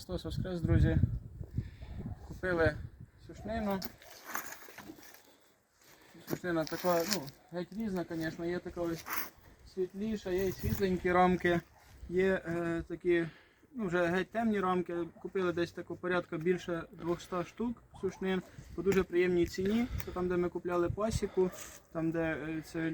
Христос Воскрес, друзі. Купили сушнину. Сушнина така, ну, геть різна, звісно, є така світліша, є і світленькі рамки, є е, такі ну, вже геть темні рамки. Купили десь таку порядку більше 200 штук сушнин по дуже приємній ціні. Це там, де ми купляли пасіку, там, де е, це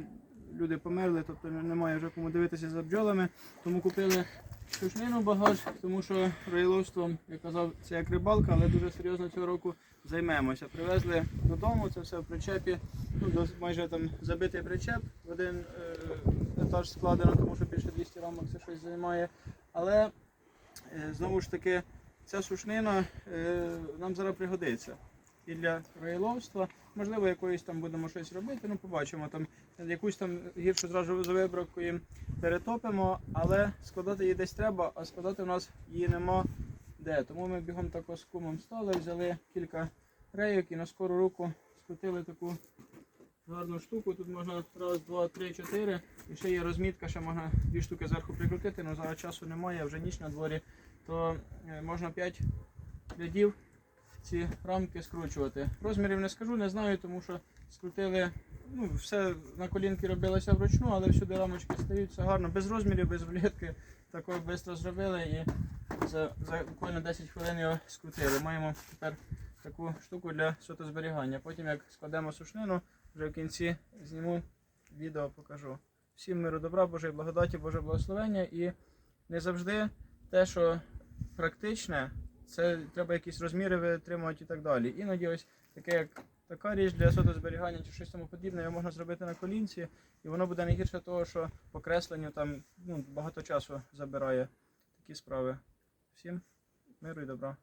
люди померли, тобто немає вже кому дивитися за бджолами. Тому купили сушнину багаж, тому що роїловством, я казав, це як рибалка, але дуже серйозно цього року займемося. Привезли додому, це все в причепі. Ну, майже там забитий причеп, в один е, етаж складено, тому що більше 200 рамок це щось займає. Але е, знову ж таки, ця сушнина е, нам зараз пригодиться. І для роїловства, можливо, якоюсь там будемо щось робити, ну побачимо. Там якусь там гіршу зразу з вибракою перетопимо, але складати її десь треба, а складати у нас її нема де. Тому ми бігом тако з кумом стали, взяли кілька рейок і на скору руку скрутили таку гарну штуку. Тут можна раз, два, три, чотири. І ще є розмітка, ще можна дві штуки зверху прикрутити, але зараз часу немає, вже ніч на дворі, то е, можна 5 рядів ці рамки скручувати. Розмірів не скажу, не знаю, тому що скрутили. Ну, все на колінки робилося вручну, але всюди рамочки стають, все гарно, без розмірів, без рулетки. Такого швидко зробили і за, за буквально 10 хвилин його скрутили. Маємо тепер таку штуку для сотозберігання. Потім як складемо сушнину, вже в кінці зніму відео, покажу. Всім миру добра, Божої благодаті, Боже благословення і не завжди те, що практичне, це треба якісь розміри витримувати і так далі. Іноді ось таке, як така річ для сотозберігання чи щось тому подібне, його можна зробити на колінці, і воно буде не гірше того, що по кресленню там ну, багато часу забирає такі справи. Всім миру і добра.